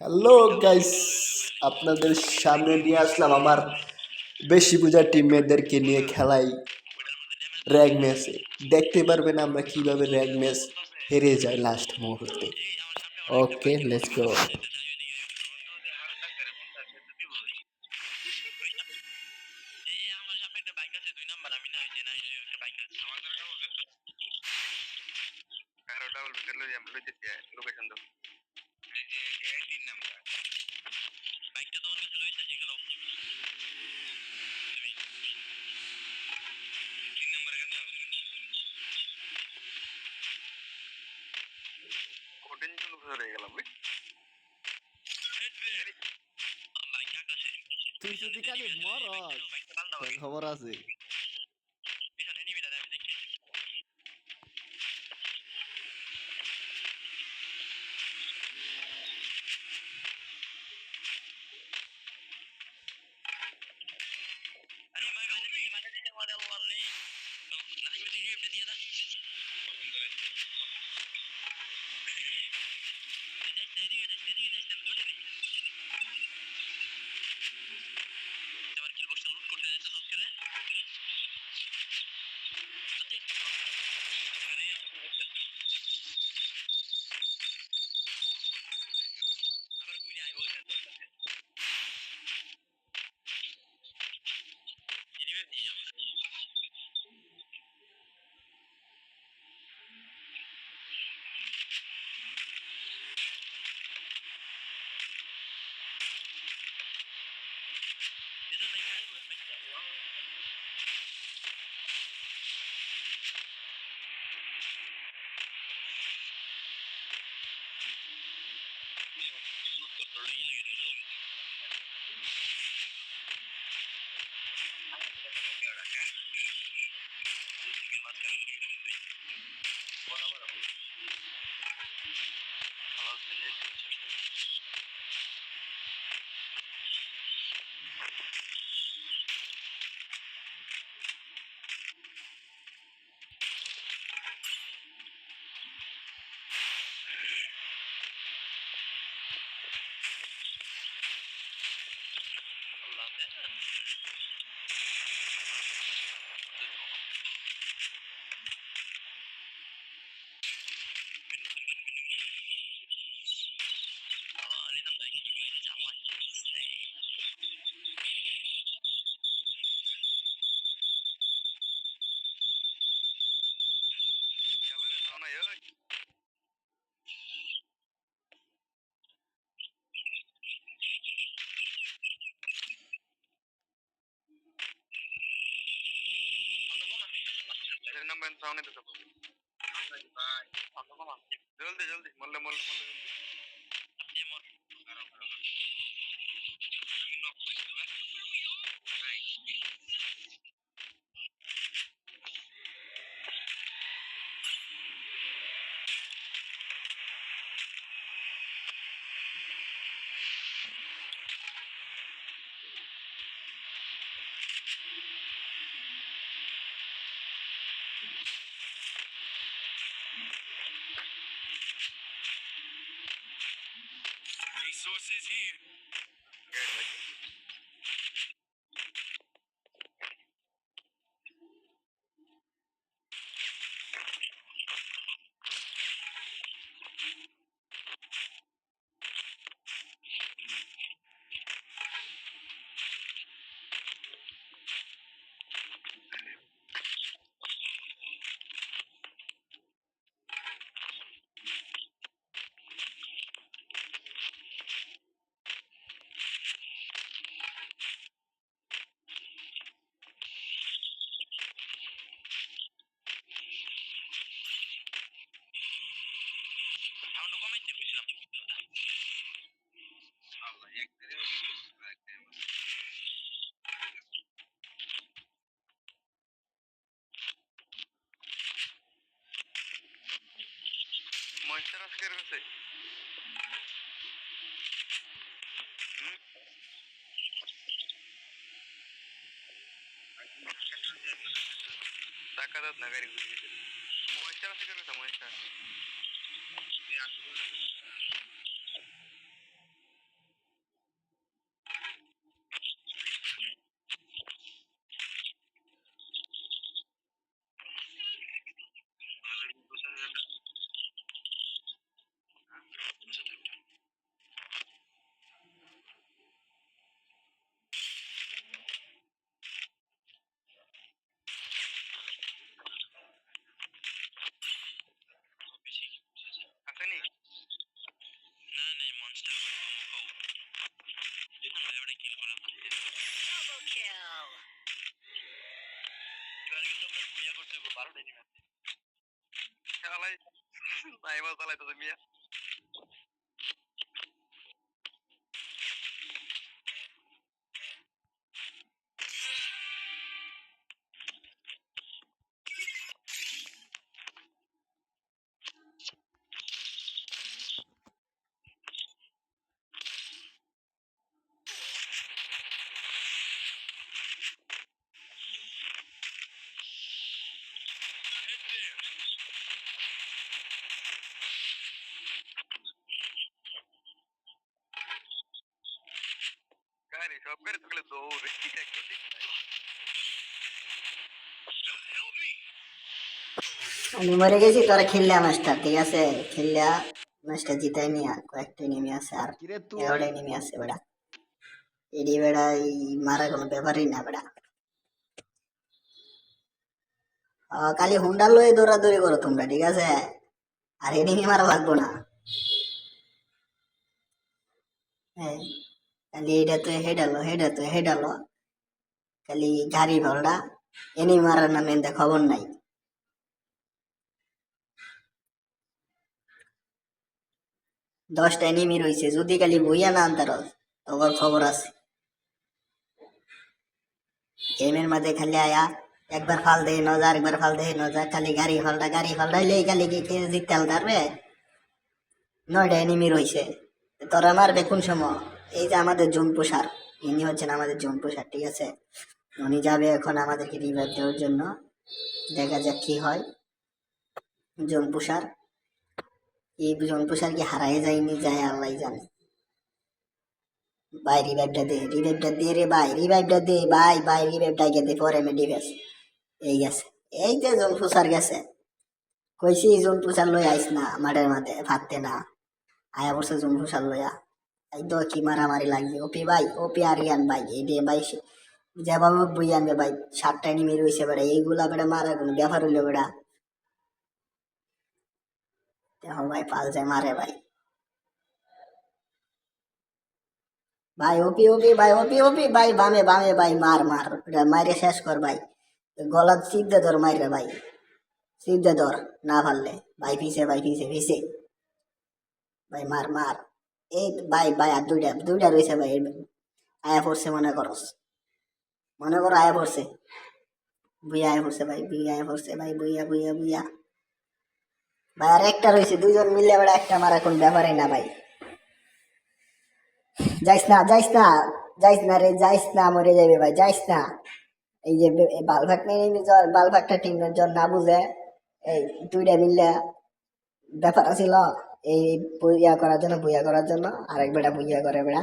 Hello guys আপনাদের সামনে নিয়ে আসলাম আমার বেশি পূজা টিমমেটদেরকে নিয়ে খেলাই র্যাগ ম্যাচে দেখতে পারবেন আমরা কীভাবে র্যাগ ম্যাচ হেরে যাই লাস্ট মুহূর্তে। ওকে লেটস গো লোকেশন দাও তুই যদি খালি মরস খবর আছে। kepada Allah nih. nanti ayo tidur dia dah. Number সামনে তো সব জলদি জলদি মল্লে মল্লে মল্লে আপনি মর Resources Yeah. ময়েশ্চার আজকের কাছে টাকা দাও না গাড়ি ঘুরে ময়েশ্চার আছে স্নাইপার চালাইতেছে মিয়া গাড়ি সব দৌড় একটু আমি মরে গেছি তোরা খেললে ম্যাচটা ঠিক আছে? খেললে ম্যাচটা জিতাই নি আর কয়েকটা নেমে আছে আর এগারোটাই নেমে আছে বেড়া। এডি বেড়া এই মারা কোনো ব্যাপারই না বেড়া। খালি হুন্ডা লয়ে দৌড়াদৌড়ি করো তোমরা ঠিক আছে? আর এনিমি মারা লাগবো না হ্যাঁ খালি এটা তো হেডালো হেডা তো হেডালো। খালি গাড়ি ভলটা এনিমি মারার নামে খবর নাই। দশটা এনিমি রয়েছে যদি খালি বইয়া না আনতার তখন খবর আছে। গেমের মধ্যে খালি আয়া, একবার ফাল দেয় নজা আরেকবার ফাল দেয় নজা খালি গাড়ি ফালটা গাড়ি ফালটাইলে খালি কি জিততে পারবে? নয়টা এনিমি রয়েছে তোরা মারবে কোন সময়? এই যে আমাদের জুন পোষার ইনি হচ্ছেন আমাদের জুন পোষার ঠিক আছে? উনি যাবে এখন আমাদেরকে রিভাইভ দেওয়ার জন্য। দেখা যাক কি হয়। জুন পোষার এই জুন পোষার কি হারাই যায়নি? যায় আল্লাহ জানে। ভাই রিভাইভটা দে রিভাইভটা দে রে ভাই রিভাইভটা দে ভাই ভাই রিভাইভটা দে, পরে আমি ডিভেস এই গেছে। এই যে জোন পুষার গেছে। কইছি জোন পুষার লই আইস না, মাঠের মাঠে ফাটতে না। আয়া বসে জোন পুষার লইয়া। তো কি মারামারি লাগছে ওপি ভাই ওপি আরিয়ান ভাই দিয়ে ভাই যেভাবে বই আনবে ভাই সাতটা নিমে রয়েছে বেড়া এইগুলা বেড়া মারার কোনো ব্যাপার হইল বেড়া দেখো ভাই পালছে মারে ভাই ভাই ওপি ওপি ভাই ওপি ওপি ভাই বামে বামে ভাই মার মার এটা মাইরে শেষ কর ভাই গলা সিদ্ধে ধর মাইরে ভাই সিদ্ধে ধর না পারলে ভাই পিছে ভাই পিছে পিছে ভাই মার মার এই, ভাই ভাই, আর দুইটা দুইটা রয়েছে, ভাই আয়া পড়ছে, মনে করস মনে করো আয়া পড়ছে। বুইয়া আয়া পড়ছে, ভাই, বুইয়া আয়া পড়ছে, ভাই, বুইয়া বুইয়া বুইয়া। ভাই, আর একটা রয়েছে, দুইজন মিলে বেড়া একটা মারা কোন ব্যাপারই না, ভাই। যাইস না যাইস না যাইস না রে, যাইস না, মরে যাবে ভাই, যাইস না। এই যে বালভাগ নিয়ে বালভাগটা টিমের জন্য না বুঝে, এই দুইটা মিললে ব্যাপার ছিল এই বইয়া করার জন্য বইয়া করার জন্য আরেক বেটা বইয়া করে বেড়া